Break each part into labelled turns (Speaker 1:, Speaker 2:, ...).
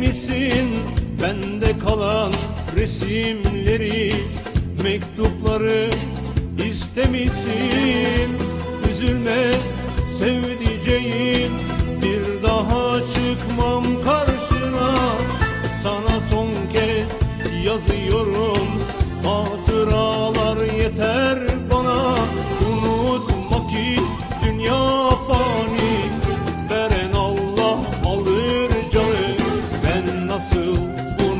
Speaker 1: misin? Bende kalan resimleri mektupları istemişsin. Üzülme sevdiceğim nasıl unuturum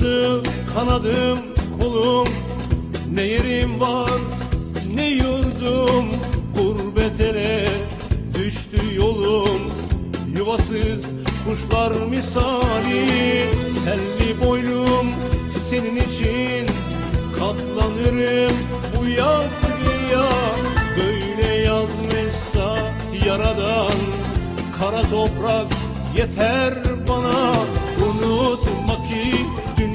Speaker 1: Kırıldı kanadım kolum. Ne yerim var ne yurdum. Gurbet ele düştü yolum. Yuvasız kuşlar misali. Selvi boylum senin için. Katlanırım bu yazgıya Böyle yazmışsa yaradan. Kara toprak yeter bana. Unutma